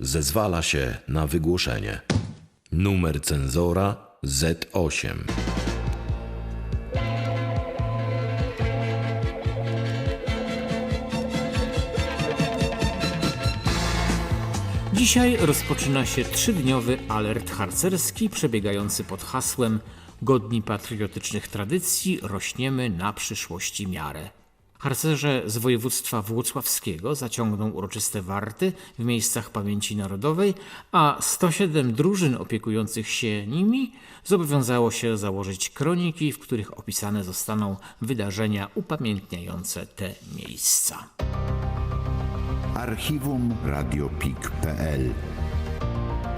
zezwala się na wygłoszenie. Numer cenzora Z8. Dzisiaj rozpoczyna się trzydniowy alert harcerski przebiegający pod hasłem Godni patriotycznych tradycji rośniemy na przyszłości miarę. Harcerze z województwa włocławskiego zaciągną uroczyste warty w miejscach pamięci narodowej, a 107 drużyn opiekujących się nimi zobowiązało się założyć kroniki, w których opisane zostaną wydarzenia upamiętniające te miejsca. Archiwum radiopik.pl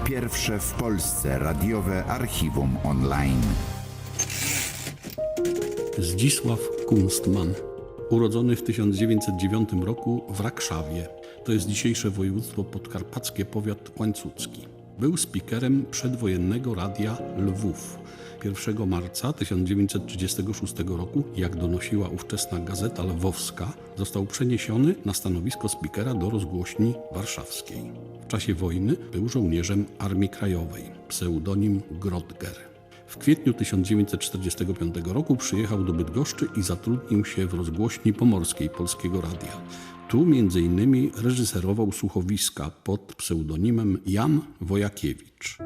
Pierwsze w Polsce radiowe archiwum online. Zdzisław Kunstman, urodzony w 1909 roku w Rakszawie. To jest dzisiejsze województwo podkarpackie, powiat łańcucki. Był spikerem przedwojennego radia Lwów. 1 marca 1936 roku, jak donosiła ówczesna Gazeta Lwowska, został przeniesiony na stanowisko spikera do rozgłośni warszawskiej. W czasie wojny był żołnierzem Armii Krajowej, pseudonim Grodger. W kwietniu 1945 roku przyjechał do Bydgoszczy i zatrudnił się w rozgłośni pomorskiej Polskiego Radia. Tu m.in. reżyserował słuchowiska pod pseudonimem Jan Wojakiewicz.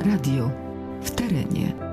Radio w terenie.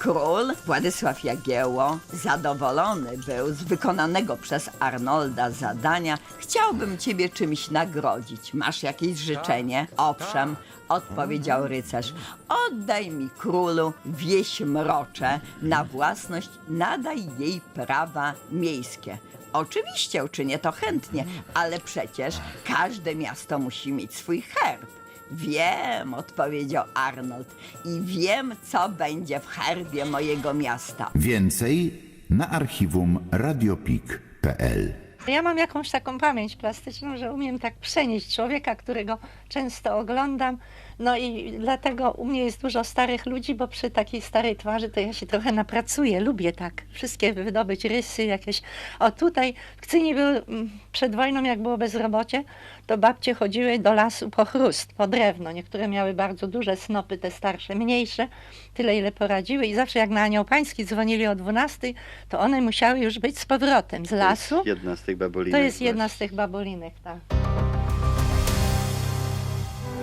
Król Władysław Jagiełło zadowolony był z wykonanego przez Arnolda zadania. Chciałbym ciebie czymś nagrodzić. Masz jakieś życzenie? Owszem, odpowiedział rycerz. Oddaj mi królu wieś mrocze na własność, nadaj jej prawa miejskie. Oczywiście uczynię to chętnie, ale przecież każde miasto musi mieć swój herb. Wiem, odpowiedział Arnold, i wiem, co będzie w herbie mojego miasta. Więcej na archiwum radiopik.pl Ja mam jakąś taką pamięć plastyczną, że umiem tak przenieść człowieka, którego często oglądam. No i dlatego u mnie jest dużo starych ludzi, bo przy takiej starej twarzy to ja się trochę napracuję. Lubię tak wszystkie wydobyć rysy jakieś. O tutaj w Kcyni był mm, przed wojną, jak było bezrobocie, to babcie chodziły do lasu po chrust, po drewno. Niektóre miały bardzo duże snopy, te starsze mniejsze, tyle ile poradziły. I zawsze jak na Anioł Pański dzwonili o 12, to one musiały już być z powrotem z lasu. Jedna z tych babolinek. To jest jedna z tych babolinek, tak.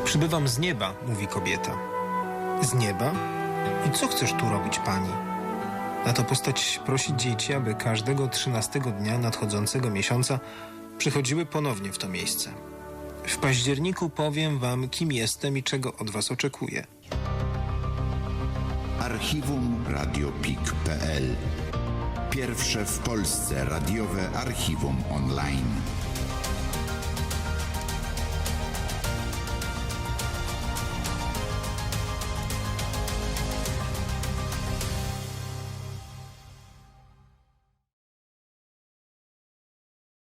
Przybywam z nieba, mówi kobieta. Z nieba? I co chcesz tu robić, pani? Na to postać prosi dzieci, aby każdego trzynastego dnia nadchodzącego miesiąca przychodziły ponownie w to miejsce. W październiku powiem wam, kim jestem i czego od was oczekuję. Archiwum radiopik.pl Pierwsze w Polsce radiowe archiwum online.